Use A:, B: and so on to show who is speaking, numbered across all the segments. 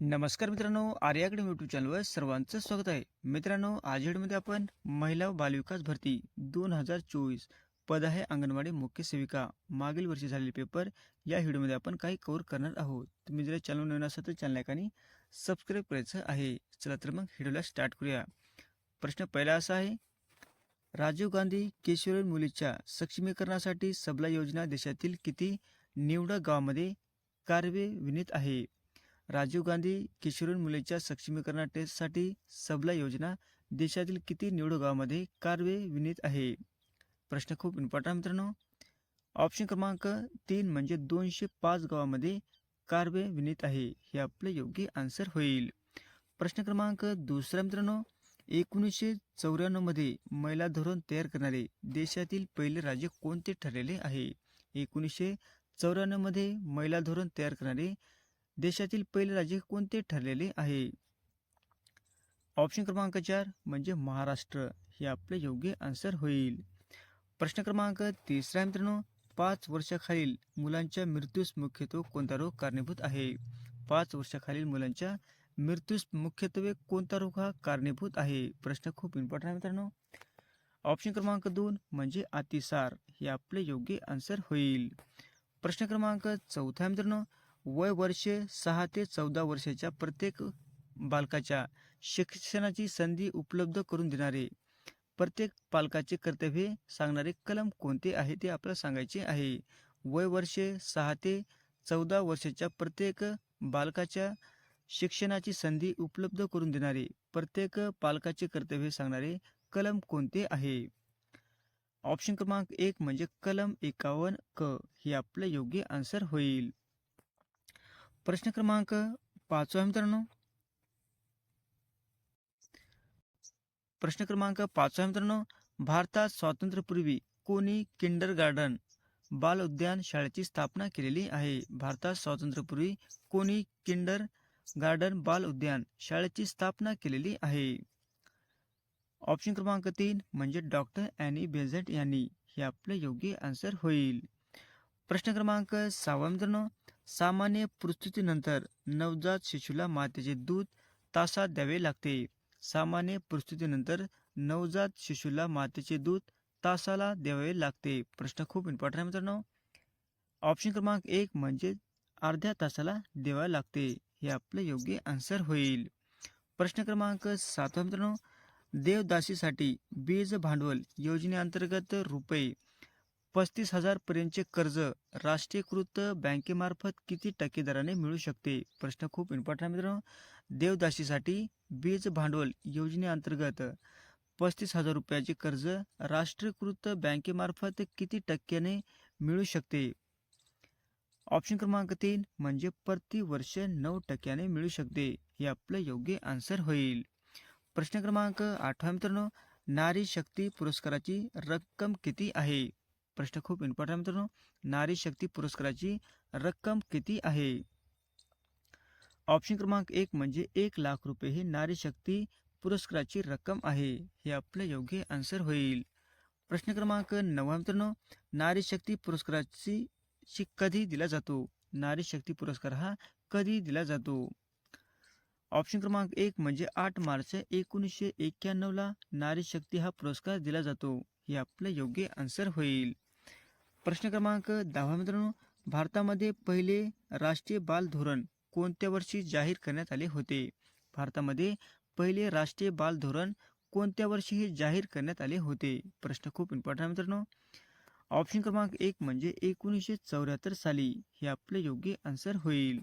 A: नमस्कार मित्रांनो आर्याकडे यूट्यूब चॅनलवर सर्वांचं स्वागत आहे. मित्रांनो आज व्हिडिओमध्ये आपण महिला बालविकास भरती दोन हजार चोवीस पद आहे अंगणवाडी मुख्य सेविका. मागील वर्षी झालेले पेपर या व्हिडिओमध्ये आपण काही कव्हर करणार आहोत. तुम्ही जर चॅनल नवीन असाल तर चॅनल एकाने सबस्क्राईब करायचं आहे. चला तर मग व्हिडिओला स्टार्ट करूया. प्रश्न पहिला असा आहे राजीव गांधी केशवरी मुलीच्या सक्षमीकरणासाठी सबला योजना देशातील किती निवडक गावामध्ये कार्यान्वित आहे? राजीव गांधी किशोरीन मुलीच्या सक्षमीकरणासाठी सबला योजना देशातील किती निवड गावामध्ये कार्यान्वित आहे? प्रश्न खूप इम्पॉर्टंट मित्रांनो. ऑप्शन क्रमांक तीन म्हणजे दोनशे पाच गावामध्ये कार्यान्वित आहे. हे आपले योग्य आन्सर होईल. प्रश्न क्रमांक दुसरा मित्रांनो एकोणीसशे चौऱ्याण्णवमध्ये महिला धोरण तयार करणारे देशातील पहिले राज्य कोणते ठरलेले आहे? एकोणीसशे चौऱ्याण्णवमध्ये महिला धोरण तयार करणारे देशातील पहिले राज्य कोणते ठरलेले आहे? ऑप्शन क्रमांक चार म्हणजे महाराष्ट्र. हे आपले योग्य आन्सर होईल. प्रश्न क्रमांक तिसरा मित्रांनो. पाच वर्षाखालील मुलांच्या मृत्यूस मुख्यत्वे कोणता रोग कारणीभूत आहे? पाच वर्षाखालील मुलांच्या मृत्यूस मुख्यत्वे कोणता रोग हा कारणीभूत आहे? प्रश्न खूप इम्पॉर्टंट आहे मित्रांनो. ऑप्शन क्रमांक दोन म्हणजे अतिसार. हे आपले योग्य आन्सर होईल. प्रश्न क्रमांक चौथा मित्रांनो. वय वर्षे सहा ते चौदा वर्षाच्या प्रत्येक बालकाच्या शिक्षणाची संधी उपलब्ध करून देणारे. प्रत्येक पालकाचे कर्तव्य सांगणारे कलम कोणते आहे ते आपल्याला सांगायचे आहे. वय वर्षे सहा ते चौदा वर्षाच्या प्रत्येक बालकाच्या शिक्षणाची संधी उपलब्ध करून देणारे. प्रत्येक पालकाचे कर्तव्य सांगणारे कलम कोणते आहे? ऑप्शन क्रमांक एक म्हणजे कलम एकावन्न क. हे आपलं योग्य आन्सर होईल. प्रश्न क्रमांक पाचवा मित्रांनो. प्रश्न क्रमांक पाचवा मित्रांनो. भारतात स्वातंत्र्यपूर्वी कोणी किंडर गार्डन बाल उद्यान शाळेची स्थापना केलेली आहे? भारतात स्वातंत्र्यपूर्वी कोणी किंडर गार्डन बाल उद्यान शाळेची स्थापना केलेली आहे? ऑप्शन क्रमांक तीन म्हणजे डॉक्टर अॅनी बेझंट यांनी. हे आपले योग्य आन्सर होईल. प्रश्न क्रमांक सहावा मित्रांनो. सामान्य प्रस्तुतीनंतर नवजात शिशूला मातेचे दूध तासात द्यावे लागते. सामान्य प्रस्तुतीनंतर नवजात शिशूला मातेचे दूध तासाला द्यावे लागते. प्रश्न खूप इम्पॉर्टंट आहे मित्रांनो. ऑप्शन क्रमांक एक म्हणजे अर्ध्या तासाला द्यावे लागते. हे आपलं योग्य आन्सर होईल. प्रश्न क्रमांक सातवा मित्रांनो. देवदासीसाठी बीज भांडवल योजनेअंतर्गत रुपये पस्तीस हजारपर्यंतचे कर्ज राष्ट्रीयकृत बँकेमार्फत किती टक्के दराने मिळू शकते? प्रश्न खूप इम्पॉर्टंट आहे मित्रांनो. देवदासीसाठी बीज भांडवल योजनेअंतर्गत पस्तीस हजार रुपयाचे कर्ज राष्ट्रीयकृत बँकेमार्फत किती टक्क्याने मिळू शकते? ऑप्शन क्रमांक तीन म्हणजे प्रतिवर्ष नऊ टक्क्याने मिळू शकते. हे आपलं योग्य आन्सर होईल. प्रश्न क्रमांक आठवा मित्रांनो. नारी शक्ती पुरस्काराची रक्कम किती आहे? प्रश्न खूप इम्पॉर्टंट मित्रांनो. नारी शक्ती पुरस्काराची रक्कम किती आहे? ऑप्शन क्रमांक एक म्हणजे एक लाख रुपये ही नारी शक्ती पुरस्काराची रक्कम आहे. हे आपलं योग्य आन्सर होईल. प्रश्न क्रमांक नववा मित्रांनो. नारी शक्ती पुरस्काराची कधी दिला जातो? नारी शक्ती पुरस्कार हा कधी दिला जातो? ऑप्शन क्रमांक एक म्हणजे आठ मार्च एकोणीसशे एक्क्याण्णवला नारी शक्ती हा पुरस्कार दिला जातो. हे आपलं योग्य आन्सर होईल. प्रश्न क्रमांक दहा मित्रांनो भारतामध्ये पहिले राष्ट्रीय बाल धोरण कोणत्या वर्षी जाहीर करण्यात आले होते? भारतामध्ये पहिले राष्ट्रीय बाल धोरण कोणत्या वर्षी हे जाहीर करण्यात आले होते? प्रश्न खूप इम्पॉर्टंट आहे मित्रांनो. ऑप्शन क्रमांक एक म्हणजे एकोणीसशे चौऱ्याहत्तर साली हे आपले योग्य आन्सर होईल.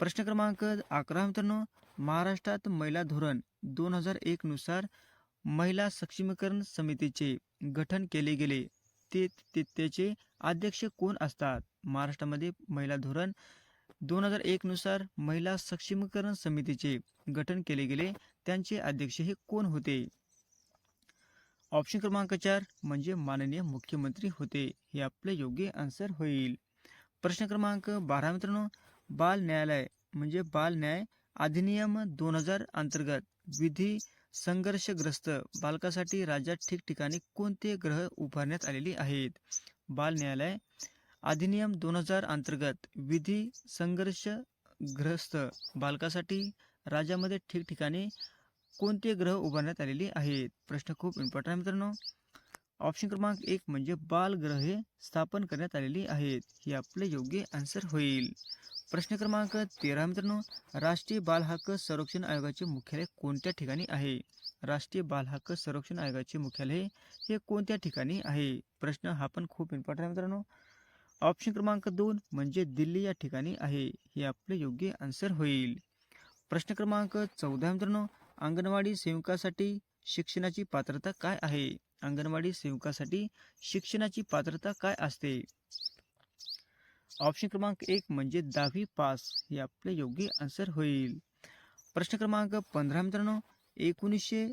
A: प्रश्न क्रमांक अकरा मित्रांनो महाराष्ट्रात महिला धोरण दोन हजार एकनुसार महिला सक्षमीकरण समितीचे गठन केले गेले. ते त्याचे अध्यक्ष कोण असतात? महाराष्ट्रामध्ये महिला धोरण दोन हजार एकनुसार महिला सक्षमीकरण समितीचे गठन केले गेले. त्यांचे अध्यक्ष हे कोण होते? ऑप्शन क्रमांक चार म्हणजे माननीय मुख्यमंत्री होते. हे आपले योग्य आन्सर होईल. प्रश्न क्रमांक बारा मित्रांनो बाल न्यायालय म्हणजे बाल न्याय अधिनियम दोन हजार अंतर्गत विधी संघर्षग्रस्त बालकासाठी राज्यात ठिकठिकाणी कोणते ग्रह उभारण्यात आलेली आहेत? बाल न्यायालय अधिनियम दोन हजार अंतर्गत विधी संघर्षग्रस्त बालकासाठी राज्यामध्ये ठिकठिकाणी कोणते ग्रह उभारण्यात आलेले आहेत? प्रश्न खूप इम्पॉर्टंट आहे मित्रांनो. ऑप्शन क्रमांक एक म्हणजे बालग्रहे स्थापन करण्यात आलेली आहेत. हे आपले योग्य आन्सर होईल. प्रश्न क्रमांक तेरा मित्रांनो राष्ट्रीय बाल हक्क संरक्षण आयोगाचे मुख्यालय कोणत्या ठिकाणी आहे? राष्ट्रीय बाल हक्क संरक्षण आयोगाचे मुख्यालय हे कोणत्या ठिकाणी आहे? प्रश्न हा पण खूप इम्पॉर्टंट आहे मित्रांनो. ऑप्शन क्रमांक दोन म्हणजे दिल्ली या ठिकाणी आहे. हे आपले योग्य आन्सर होईल. प्रश्न क्रमांक चौदा मित्रांनो अंगणवाडी सेवकासाठी शिक्षणाची पात्रता काय आहे? अंगणवाडी सेवकासाठी शिक्षणाची पात्रता काय असते? ऑप्शन क्रमांक एक म्हणजे दहावी पास हे आपले योग्य आन्सर होईल. प्रश्न क्रमांक पंधरा मित्रांनो एकोणीसशे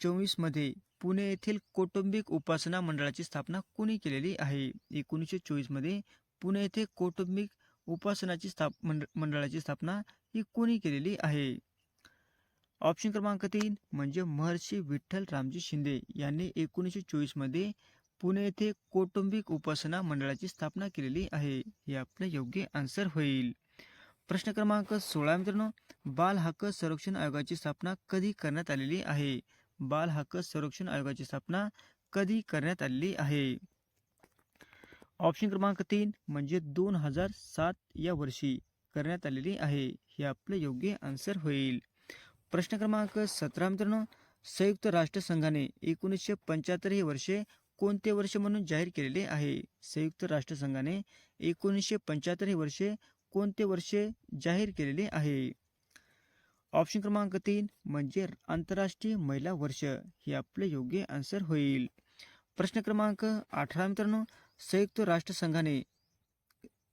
A: चोवीसमध्ये पुणे येथील कौटुंबिक उपासना मंडळाची स्थापना कोणी केलेली आहे? एकोणीसशे चोवीसमध्ये पुणे येथे कौटुंबिक उपासनाची स्थाप मंड मंडळाची स्थापना ही कोणी केलेली आहे? ऑप्शन क्रमांक तीन म्हणजे महर्षी विठ्ठल रामजी शिंदे यांनी एकोणीसशे चोवीसमध्ये पुणे येथे कौटुंबिक उपासना मंडळाची स्थापना केलेली आहे. हे आपलं योग्य आन्सर होईल. प्रश्न क्रमांक सोळा मित्रांनो बाल हक्क संरक्षण आयोगाची स्थापना कधी करण्यात आलेली आहे? बाल हक्क संरक्षण आयोगाची स्थापना कधी करण्यात आलेली आहे? ऑप्शन क्रमांक तीन म्हणजे दोन हजार सात या वर्षी करण्यात आलेली आहे. हे आपलं योग्य आन्सर होईल. प्रश्न क्रमांक सतरा मित्रांनो संयुक्त राष्ट्रसंघाने एकोणीसशे पंच्याहत्तर हे वर्षे कोणते वर्ष म्हणून जाहीर केलेले आहे? संयुक्त राष्ट्रसंघाने एकोणीसशे पंच्याहत्तर हे वर्षे कोणते वर्षे जाहीर केलेले आहे? ऑप्शन क्रमांक तीन म्हणजे आंतरराष्ट्रीय महिला वर्ष. हे आपले योग्य आन्सर होईल. प्रश्न क्रमांक अठरा मित्रांनो संयुक्त राष्ट्रसंघाने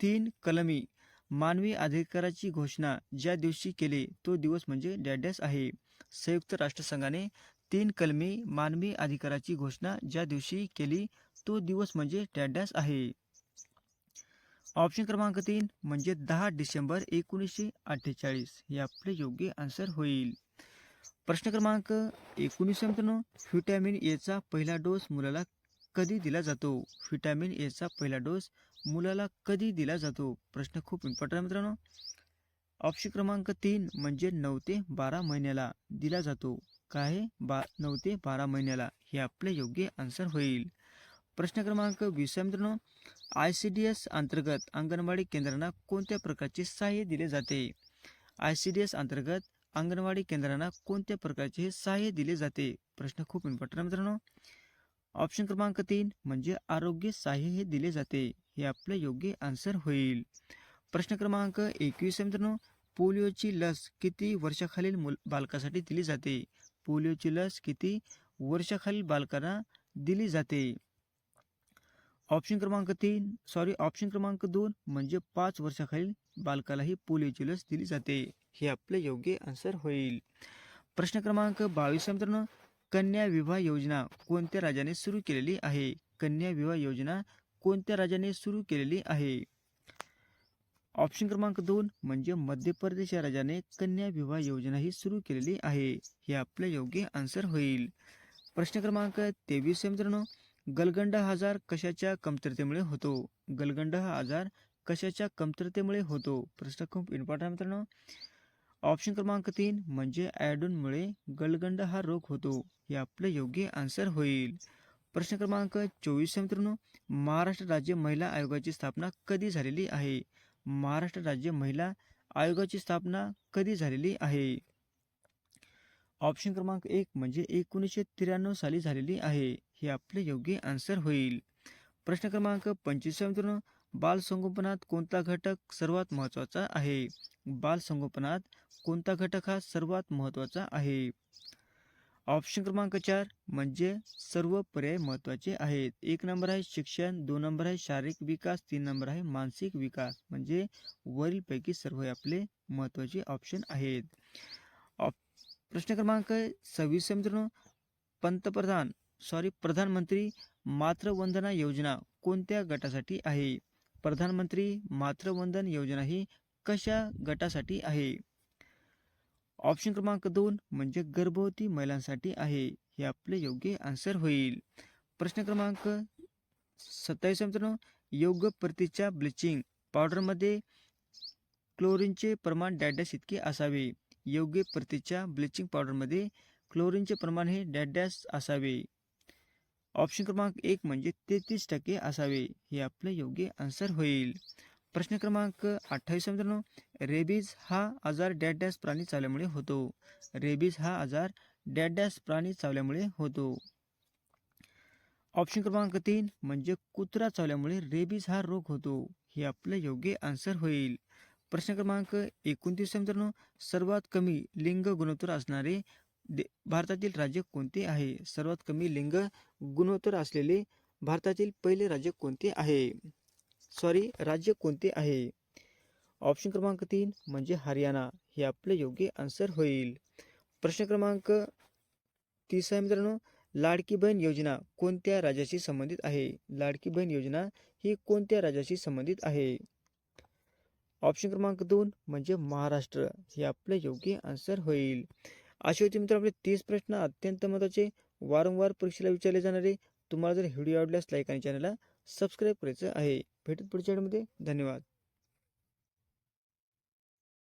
A: तीन कलमी मानवी अधिकाराची घोषणा ज्या दिवशी केली तो दिवस म्हणजे डॅडॅस आहे. संयुक्त राष्ट्रसंघाने तीन कलमी मानवी अधिकाराची घोषणा ज्या दिवशी केली तो दिवस म्हणजे डॅडॅस आहे. ऑप्शन क्रमांक तीन म्हणजे दहा डिसेंबर एकोणीसशे अठ्ठेचाळीस. हे आपले योग्य आन्सर होईल. प्रश्न क्रमांक एकोणीसशे मित्रांनो. व्हिटॅमिन एचा पहिला डोस मुलाला कधी दिला जातो? व्हिटॅमिन एचा पहिला डोस मुलाला कधी दिला जातो? प्रश्न खूप इम्पॉर्टंट आहे मित्रांनो. ऑप्शन क्रमांक तीन म्हणजे नऊ ते बारा महिन्याला दिला जातो. काय बा नऊ ते बारा महिन्याला. हे आपले योग्य आन्सर होईल. प्रश्न क्रमांक वीस मित्रांनो. आय सी डी एस अंतर्गत अंगणवाडी केंद्रांना कोणत्या प्रकारचे सहाय्य दिले जाते? आय सी डी एस अंतर्गत अंगणवाडी केंद्रांना कोणत्या प्रकारचे हे सहाय्य दिले जाते? प्रश्न खूप इम्पॉर्टंट आहे मित्रांनो. ऑप्शन क्रमांक तीन म्हणजे आरोग्य सहाय्य हे दिले जाते. हे आपले योग्य आन्सर होईल. प्रश्न क्रमांक एकवीस मित्रांनो. पोलिओची लस किती वर्षाखालील मुल बालकासाठी दिली जाते? पोलिओची लस किती वर्षाखालील बालकांना दिली जाते? ऑप्शन क्रमांक तीन सॉरी ऑप्शन क्रमांक दोन म्हणजे पाच वर्षाखालील बालकालाही पोलिओची लस दिली जाते. हे आपले योग्य आन्सर होईल. प्रश्न क्रमांक बावीस मित्रांनो कन्या विवाह योजना कोणत्या राज्याने सुरू केलेली आहे? कन्या विवाह योजना कोणत्या राज्याने सुरू केलेली आहे? ऑप्शन क्रमांक दोन म्हणजे मध्य प्रदेश राज्याने कन्या विवाह योजना ही सुरू केलेली आहे. हे आपले योग्य आन्सर होईल. प्रश्न क्रमांक तेवीस मित्रांनो. गलगंड हा आजार कशाच्या कमतरतेमुळे होतो? गलगंड हा आजार कशाच्या कमतरतेमुळे होतो? प्रश्न खूप इम्पॉर्टंट मित्रांनो. ऑप्शन क्रमांक तीन म्हणजे ॲडूनमुळे गलगंड हा रोग होतो. हे आपले योग्य आन्सर होईल. प्रश्न क्रमांक चोवीस मित्रांनो. महाराष्ट्र राज्य महिला आयोगाची स्थापना कधी झालेली आहे? महाराष्ट्र राज्य महिला आयोगाची स्थापना कधी झालेली आहे? ऑप्शन क्रमांक एक म्हणजे एकोणीसशे त्र्याण्णव साली झालेली आहे. हे आपले योग्य आन्सर होईल. प्रश्न क्रमांक पंचवीस मित्रांनो बाल संगोपनात कोणता घटक सर्वात महत्त्वाचा आहे? बाल संगोपनात कोणता घटक हा सर्वात महत्त्वाचा आहे? ऑप्शन क्रमांक चार म्हणजे सर्व पर्याय महत्त्वाचे आहेत. एक नंबर आहे शिक्षण दोन नंबर आहे शारीरिक विकास तीन नंबर आहे मानसिक विकास. म्हणजे वरीलपैकी सर्व आपले महत्त्वाचे ऑप्शन आहेत. ऑप प्रश्न क्रमांक सव्वीस मित्रांनो. पंतप्रधान सॉरी प्रधानमंत्री मातृवंदना योजना कोणत्या गटासाठी आहे? प्रधानमंत्री मातृवंदन योजना ही कशा गटासाठी आहे? ऑप्शन क्रमांक दोन म्हणजे गर्भवती महिलांसाठी आहे. हे आपले योग्य आन्सर होईल. प्रश्न क्रमांक सत्तावीस मित्रांनो. योग्य प्रतीच्या ब्लिचिंग पावडरमध्ये क्लोरीनचे प्रमाण डॅडॅस इतके असावे. योग्य प्रतीच्या ब्लिचिंग पावडरमध्ये क्लोरीनचे प्रमाण हे डॅडॅस असावे. ऑप्शन क्रमांक एक म्हणजे तेहतीस टक्के असावे. हे आपलं योग्य आन्सर होईल. प्रश्न क्रमांक अठ्ठावीस मित्रांनो. रेबीज हा आजार डॅडॅश प्राणी चावल्यामुळे होतो. रेबीज हा आजार डॅडॅश प्राणी चावल्यामुळे होतो. ऑप्शन क्रमांक तीन म्हणजे कुत्रा चावल्यामुळे रेबीज हा रोग होतो. हे आपलं योग्य आन्सर होईल. प्रश्न क्रमांक एकोणतीस मित्रांनो. सर्वात कमी लिंग गुणोत्तर असणारे दे- भारतातील राज्य कोणते आहे? सर्वात कमी लिंग गुणोत्तर असलेले भारतातील पहिले राज्य कोणते आहे? सॉरी राज्य कोणते आहे? ऑप्शन क्रमांक तीन म्हणजे हरियाणा. हे आपले योग्य आन्सर होईल. प्रश्न क्रमांक तीस आहे मित्रांनो. लाडकी बहीण योजना कोणत्या राज्याशी संबंधित आहे? लाडकी बहीण योजना ही कोणत्या राज्याशी संबंधित आहे? ऑप्शन क्रमांक दोन म्हणजे महाराष्ट्र. हे आपले योग्य आन्सर होईल. असे होते मित्र आपले तीस प्रश्न अत्यंत महत्त्वाचे. वारंवार परीक्षेला विचारले जाणारे. तुम्हाला जर व्हिडिओ आवडल्यास लाईक आणि चॅनलला सबस्क्राईब करायचं आहे. भेटत पुढच्या धन्यवाद.